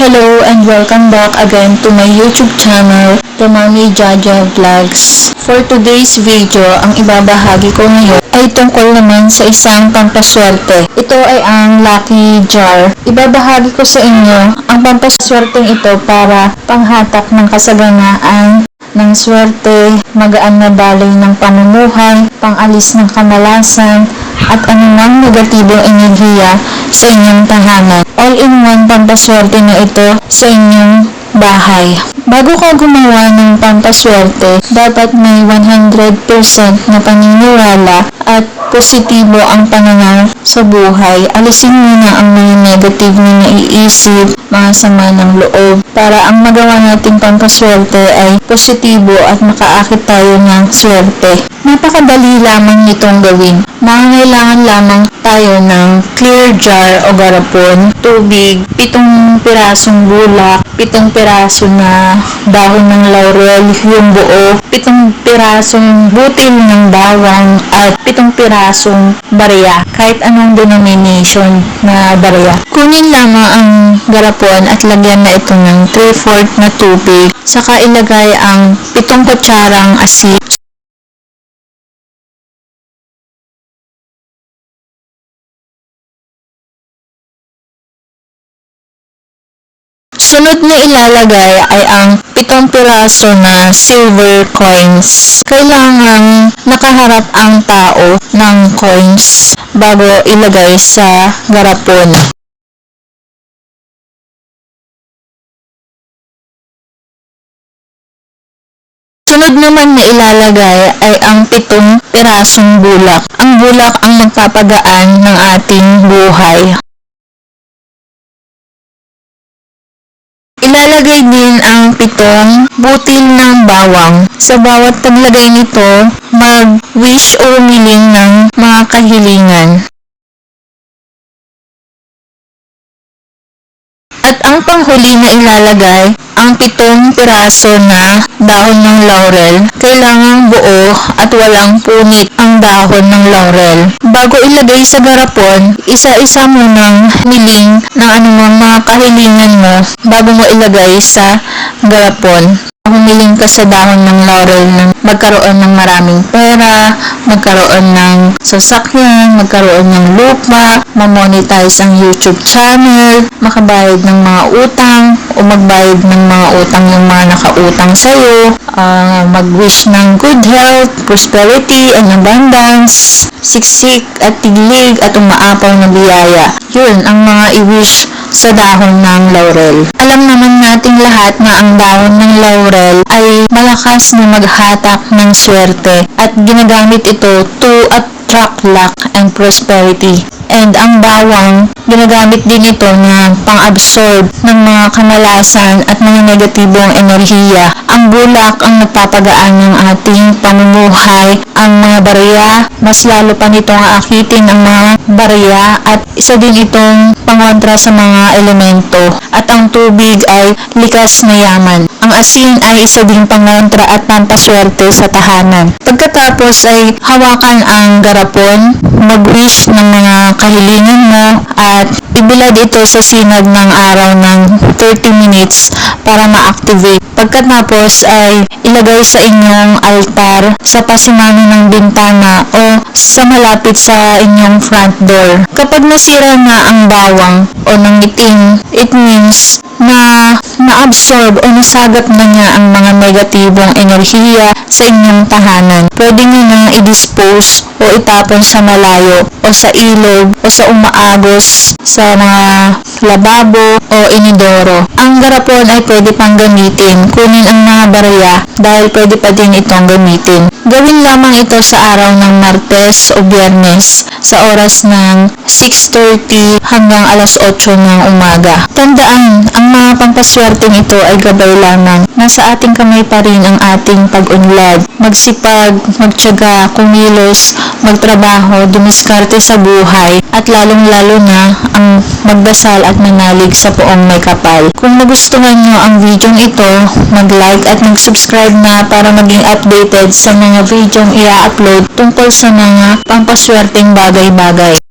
Hello and welcome back again to my YouTube channel, The Mami Jaja Vlogs. For today's video, ang ibabahagi ko ngayon ay tungkol naman sa isang pampaswerte. Ito ay ang Lucky Jar. Ibabahagi ko sa inyo ang pampaswerteng ito para panghatak ng kasaganaan ng swerte, magaan na daloy ng pamumuhay, pangalis ng kamalasan, at anumang negatibong enerhiya sa inyong tahanan. All-in-one pampaswerte na ito sa inyong bahay. Bago ka gumawa ng pampaswerte, dapat may 100% na paniniwala at positibo ang pananaw sa buhay. Alisin mo na ang mga negative na naiisip, mga sama ng loob, para ang magawa nating pampaswerte ay positibo at makaakit tayo ng swerte. Napakadali lamang nitong gawin. Nangangailangan lamang tayo ng clear jar o garapon, tubig, pitong pirasong bulak, pitong piraso na dahon ng laurel, yung buo, pitong pirasong butil ng bawang, at pitong pirasong barya, kahit anong denomination na barya. Kunin lamang ang garapon at lagyan na ito ng 3-4 na tubig, saka ilagay ang pitong kutsarang asin Sunod na ilalagay ay ang pitong piraso na silver coins. Kailangan nakaharap ang tao ng coins bago ilagay sa garapon. Sunod naman na ilalagay ay ang pitong pirasong bulak. Ang bulak ang magpapagaan ng ating buhay. Ilalagay din ang pitong butil ng bawang. Sa bawat paglagay nito, mag-wish o humiling ng mga kahilingan. At ang panghuli na ilalagay, ang pitong piraso na dahon ng laurel. Kailangang buo at walang punit ang dahon ng laurel. Bago ilagay sa garapon, isa-isa mo nang miling ng anumang mga kahilingan mo bago mo ilagay sa garapon. Humiling ka sa dahon ng laurel ng magkaroon ng maraming pera, magkaroon ng sasakyan, magkaroon ng lupa, mamonetize ang YouTube channel, makabayad ng mga utang, o magbayad ng mga utang yung mga nakautang sa'yo, ah, mag-wish ng good health, prosperity, and abundance, siksik at tiglig at umaapaw na biyaya. Yun ang mga i-wish sa dahon ng laurel. Alam naman nating lahat na ang dahon ng laurel ay malakas na maghatak ng swerte at ginagamit ito to attract luck and prosperity. And ang bawang, ginagamit din ito na pang-absorb ng mga kamalasan at mga negatibong enerhiya. Ang bulak ang nagpapagaan ng ating pamumuhay. Ang mga barya, mas lalo pa nitong aakitin ang mga barya at isa din itong pangontra sa mga elemento. At ang tubig ay likas na yaman. Ang asin ay isa ding pangontra at pampaswerte sa tahanan. Pagkatapos ay hawakan ang garapon, mag-wish ng mga kahilingan mo at ibilad ito sa sinag ng araw ng 30 minutes para ma-activate. Pagkatapos ay ilagay sa inyong altar sa pasimano ng bintana o sa malapit sa inyong front door. Kapag nasira na ang bawang o nangitim, it means na na-absorb o nasagap na niya ang mga negatibong enerhiya sa inyong tahanan. Pwede nyo nang i-dispose o itapon sa malayo o sa ilog o sa umaagos sa mga lababo o inidoro. Ang garapon ay pwede pang gamitin. Kunin ang mga barya dahil pwede pa din itong gamitin. Gawin lamang ito sa araw ng Martes o Biyernes sa oras ng 6.30 hanggang alas 8 ng umaga. Tandaan, ang mga pampaswerteng ito ay gabay lamang. Nasa ating kamay pa rin ang ating pag-unlad. Magsipag, magtyaga, kumilos, magtrabaho, dumiskarte sa buhay, at lalong-lalo na ang magdasal at manalig sa poong may kapal. Kung nagustuhan nyo ang video ito, mag-like at mag-subscribe na para maging updated sa mga video i-upload tungkol sa mga pampaswerteng bagay-bagay.